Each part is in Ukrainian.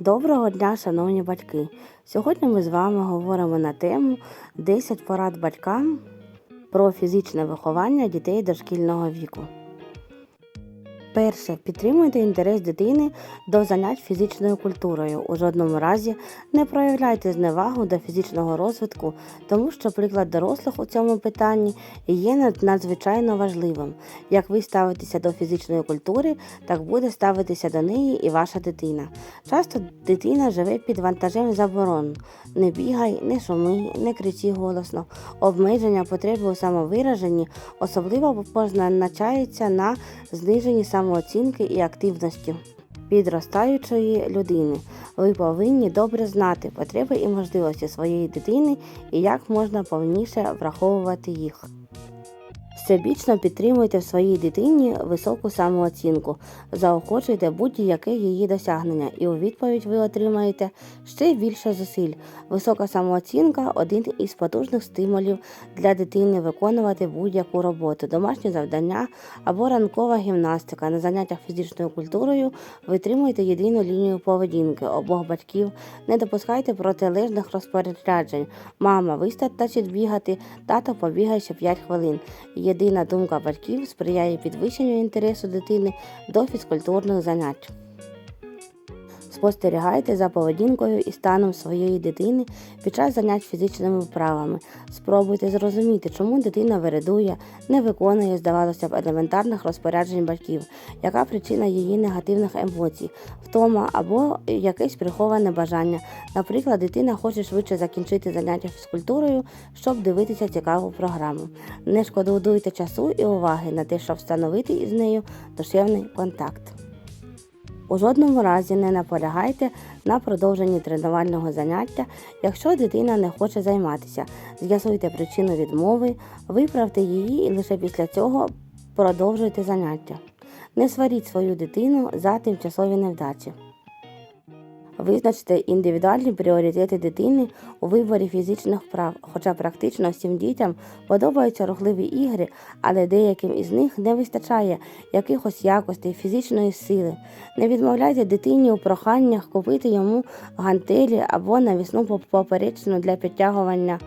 Доброго дня, шановні батьки! Сьогодні ми з вами говоримо на тему 10 порад батькам про фізичне виховання дітей дошкільного віку. Перше. Підтримуйте інтерес дитини до занять фізичною культурою. У жодному разі не проявляйте зневагу до фізичного розвитку, тому що приклад дорослих у цьому питанні є надзвичайно важливим. Як ви ставитеся до фізичної культури, так буде ставитися до неї і ваша дитина. Часто дитина живе під вантажем заборон. Не бігай, не шуми, не кричи голосно. Обмеження потреби у самовираженні особливо позначаються на зниженні самооцінки і активності підростаючої людини. Ви повинні добре знати потреби і можливості своєї дитини і як можна повніше враховувати їх. Всебічно підтримуйте в своїй дитині високу самооцінку, заохочуйте будь-яке її досягнення, і у відповідь ви отримаєте ще більше зусиль. Висока самооцінка один із потужних стимулів для дитини виконувати будь-яку роботу, домашні завдання або ранкова гімнастика. На заняттях фізичною культурою витримуйте єдину лінію поведінки обох батьків, не допускайте протилежних розпоряджень. Мама, вистачить бігати, тато побігай ще 5 хвилин. Єдина думка батьків сприяє підвищенню інтересу дитини до фізкультурних занять. Спостерігайте за поведінкою і станом своєї дитини під час занять фізичними вправами. Спробуйте зрозуміти, чому дитина вередує, не виконує, здавалося б, елементарних розпоряджень батьків, яка причина її негативних емоцій, втома або якесь приховане бажання. Наприклад, дитина хоче швидше закінчити заняття фізкультурою, щоб дивитися цікаву програму. Не шкодуйте часу і уваги на те, щоб встановити із нею душевний контакт. У жодному разі не наполягайте на продовженні тренувального заняття, якщо дитина не хоче займатися. З'ясуйте причину відмови, виправте її і лише після цього продовжуйте заняття. Не сваріть свою дитину за тимчасові невдачі. Визначте індивідуальні пріоритети дитини у виборі фізичних вправ, хоча практично всім дітям подобаються рухливі ігри, але деяким із них не вистачає якихось якостей, фізичної сили. Не відмовляйте дитині у проханнях купити йому гантелі або навісну поп- поперечину для підтягування.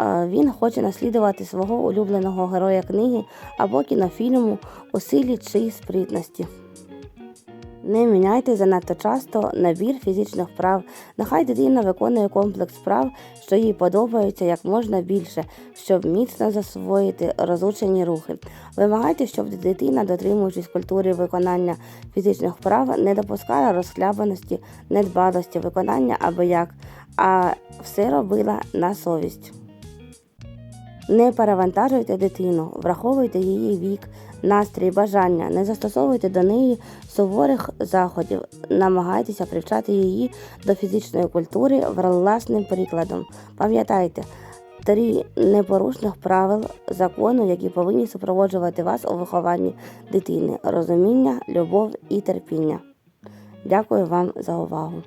Е, Він хоче наслідувати свого улюбленого героя книги або кінофільму у силі чи спритності. Не міняйте занадто часто набір фізичних вправ. Нехай дитина виконує комплекс вправ, що їй подобаються як можна більше, щоб міцно засвоїти розучені рухи. Вимагайте, щоб дитина, дотримуючись культури виконання фізичних вправ, не допускала розхлябаності, недбалості, виконання або як, а все робила на совість. Не перевантажуйте дитину, враховуйте її вік, настрій, бажання, не застосовуйте до неї суворих заходів, намагайтеся привчати її до фізичної культури власним прикладом. Пам'ятайте, три непорушних правил закону, які повинні супроводжувати вас у вихованні дитини: розуміння, любов і терпіння. Дякую вам за увагу.